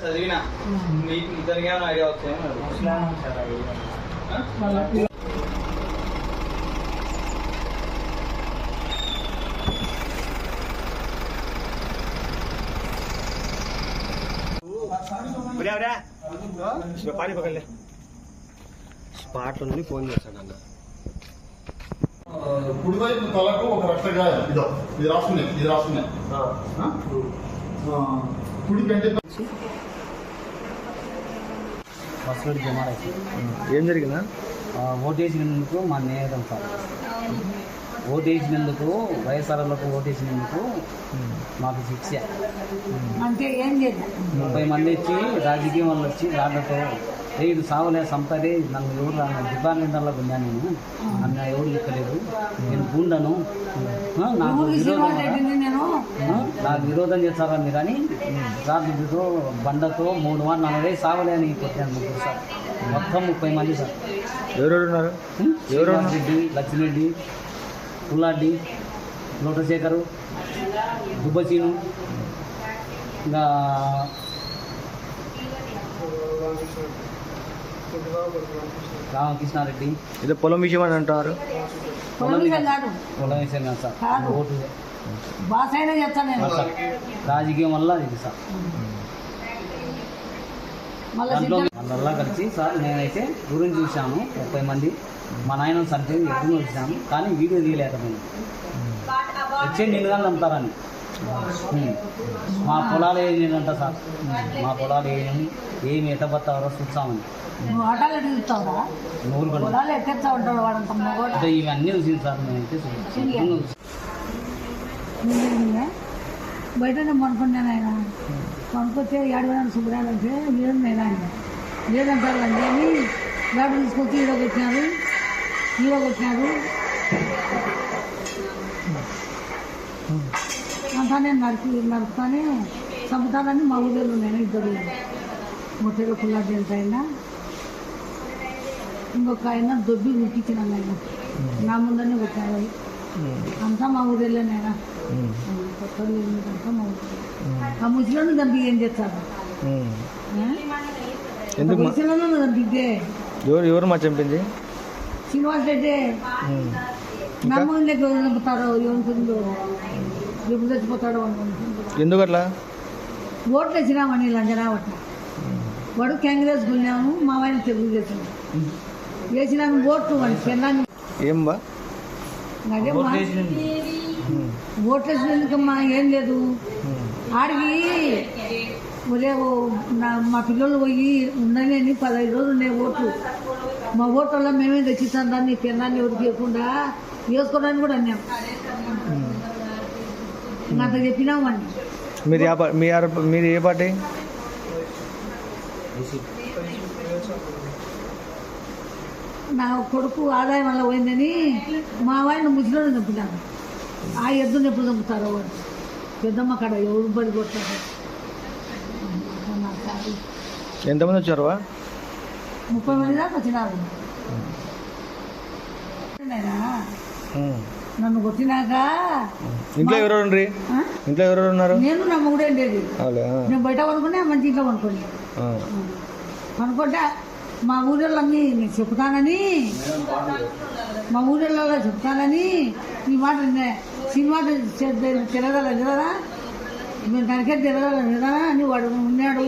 చదివిన? మీకు నిజంగా ఐడియా వచ్చాయి పానీ పక్కలే ఫోన్ చేశాడు కుడివైపు తలకు ఒక రక్తగాయం. ఇదో ఇది రాసుకున్నాయి ఇది రాసుకున్నాయి కుడి కంటే ఏం జరిగిందా? ఓటేసినందుకు మా నేతం సార్. ఓటేసినందుకు వైఎస్ఆర్లకు ఓటేసినందుకు మాకు శిక్ష. అంటే ఏం చేద్దాం? ముప్పై మంది వచ్చి రాజకీయం వాళ్ళు వచ్చి రాళ్ళతో "ఏ, ఇది సావులే సంపదే నన్ను ఎవరు రాను డిపార్ట్మెంట్లో ఉన్నాను నేను. నన్ను ఎవరు ఇక్కలేదు నేను గుండను. నాకు విరోధం నాకు చేస్తారా మీరు అని? రాజుతో బండతో మూడు వారు నలభై సావలే అని కొట్టాను ముగ్గురు సార్. మొత్తం ముప్పై మంది సార్. ఎవరెవరు ఉన్నారు ఎవరు రెడ్డి లక్ష్మిరెడ్డి పుల్లాడ్డి లోటశేఖరు దుబ్బచీను ఇంకా రామకృష్ణారెడ్డి. ఏదో పొలం విషయం అని అంటారు? పొలం విషయం కాదు. పొలం విషయం కాదు సార్. ఓటు బాస్ అయినా చెప్తాను నేను. సార్. రాజకీయం వల్ల ఇది సార్. దాంట్లో వాళ్ళల్లా కలిసి సార్ నేనైతే దూరం చూశాను. ముప్పై మంది. మా నాయన సంటే ఎప్పుడు చూశాను. కానీ వీడియో తీయలేకపోయింది వచ్చే నిన్ను కానీ నమ్ముతారని. మా పొలాలు ఏంటంట సార్. మా పొలాలు ఏమి ఏమి చూస్తామని ఆటోలు ఎటు చూస్తావురా నూరు అంటే ఇవన్నీ చూసింది సార్ నేనైతే చూసాను. నిన్నే బయట నేను పనుకున్నాను ఆయన. పనుకొస్తే ఏడు వేల శుభ్రాలు అంటే లేదు నేను ఆయన. లేదంటారు అండి అని గాడి తీసుకొచ్చి ఈడ కొట్టినారు ఈడ కొట్టినారు అంతా నేను నరికి నరుకుతానే చంపుతానని మా ఊళ్ళో నేను ఇద్దరు. మొట్టలో పుల్లాడి ఎంత అయినా ఇంకొక ఆయన దొబ్బి ఉరికిచ్చినాను ఆయన. నా ముందరనే కొట్టారు అంతా మా ఊరేళ్ళేనైనా కొత్తలు అంతా మా ఊరు ఆ ముసలిని చంపి ఏం చేస్తారు? ఎందుకు ముసలిని ఎవరు ఎవరు మా చంపింది? శ్రీనివాస్ రెడ్డి నా ముందులోకి ఎవరు ఎప్పుడు చచ్చిపోతాడో ఎందుకు అట్లా ఓట్లు వేసినామని లంజరావట వాడు కాంగ్రెస్ కొన్నాము మా ఆయన తెలుగుదేశం వేసినాము ఓట్లు వాడి పెళ్ళాన్ని ఏం బా? ఓట్లు వేసినందుకమ్మా ఏం లేదు. ఆడికి ఒరే ఓ నా మా పిల్లలు పోయి ఉండని అని పదహైదు రోజులు ఉన్నాయి ఓట్లు. మా ఓట్ల మేమే తెచ్చిస్తాం దాన్ని? తిన్నాన్ని ఎవరికి ఇవ్వకుండా వేసుకోవడానికి కూడా అన్నాం. మీరు ఏ మీ మీరు ఏ పార్టీ నా కొడుకు ఆదాయం వల్ల పోయిందని మా వాడిని ముసలిని చంపినాను ఆ ఎద్దుని ఎప్పుడు చంపుతారో వాడు పెద్దమ్మ కాడ ఎవరు పడి కొట్టారు. ఎంతమంది వచ్చారు? ముప్పై మంది దాకా వచ్చినారు. నన్ను కొట్టినాక? ఇంట్లో ఆ? ఇంట్లో ఎవరెవరు ఉన్నారు? నేను నా మొగుడే ఆ. నేను బయట పడుకునే మంచి ఇంట్లో ఆ. అనుకుంటే మా ఊరిళ్ళన్నీ నేను చెప్తానని. మా ఊరిళ్ళలో చెప్తానని ఈ మాట. సినిమా తిరగల తిరగదా మేము కనుక తిరగల తిరగదా అని వాడు ఉన్నాడు.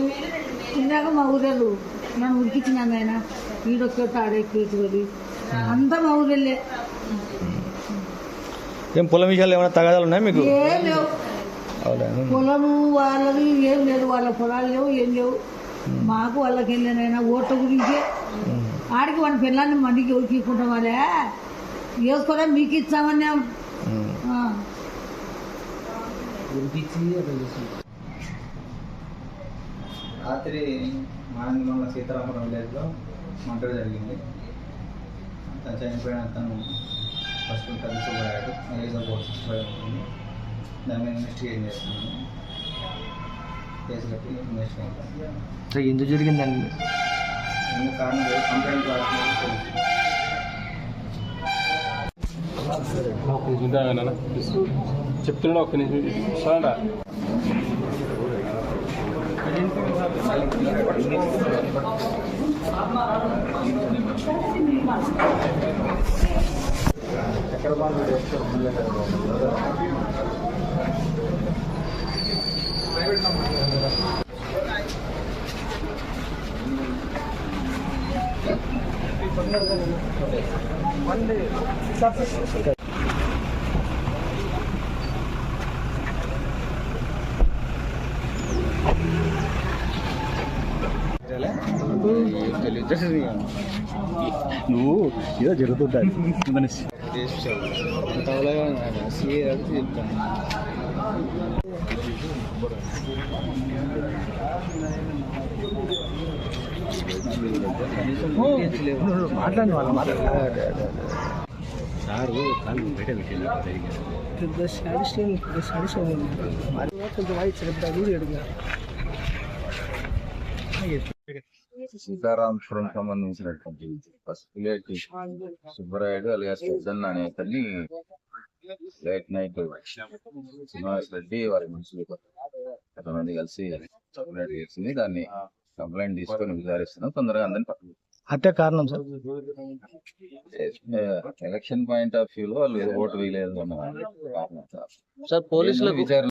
తిన్నాక మా ఊరేళ్ళు. నన్ను ఉరికిచ్చినాను ఆయన. ఈడొక్క ఆడెక్కేసి అంతా మా ఊరెళ్ళే. ఏం పొలం విషయాలు ఏమైనా తగాదాలు ఉన్నాయా మీకు. పొలము వాళ్ళది ఏం లేదు వాళ్ళ పొలాలు లేవు ఏం లేవు. మాకు వాళ్ళకి వెళ్ళినైనా ఓట్ల గురించే. ఆడికి వాడి పిల్లల్ని మండికి ఉరికికుంటాం వాళ్ళే? వేసుకోరా మీకు చేసింది రాత్రి మానంగిలో సీతారామపురం విలేజ్లో మంట జరిగింది. అతను చనిపోయిన అతను ఫస్ట్ కలిసిపోయాడు ఏజ్ ఫోర్ సిక్స్ ఫైవ్ ఉంటుంది దాని మీద ఇన్వెస్టిగేట్ చేస్తున్నాను కేసు కట్టి ఇన్వెస్టిగేట్ ఎందుకు జరిగిందండి? ఎందుకు కారణం లేదు. కంప్లైంట్ రాసినట్టు తెలుసు ఒక నిమిషం ఉంటాను నిమిషం సరే నువ్వు ఏదో జరుగుతుంటాయి మాట్లాడి వాళ్ళ మాట్లాడారు సారు కాళ్ళు బయట పెట్టింది పెద్ద సాడిస్టం సాడిస్టం కొంచెం వాయిస్ చెప్తారు అడిగా సీతారాంపురం సంబంధించినటువంటి పసుపులేటి సుబ్బరాయుడు అలియాస్ పెద్దన్న అనే అతన్ని లేట్ నైట్ శ్రీనివాస్ రెడ్డి వారి మనుషులు కొంతమంది కలిసి కంప్లైంట్ చేసింది. దాన్ని కంప్లైంట్ తీసుకొని విచారిస్తున్నాం. తొందరగా అందరిని పక్కన హత్య కారణం sir? Election point of view లో వాళ్ళు ఓటు వేయలేదు అన్న కారణం. సార్ విచారణ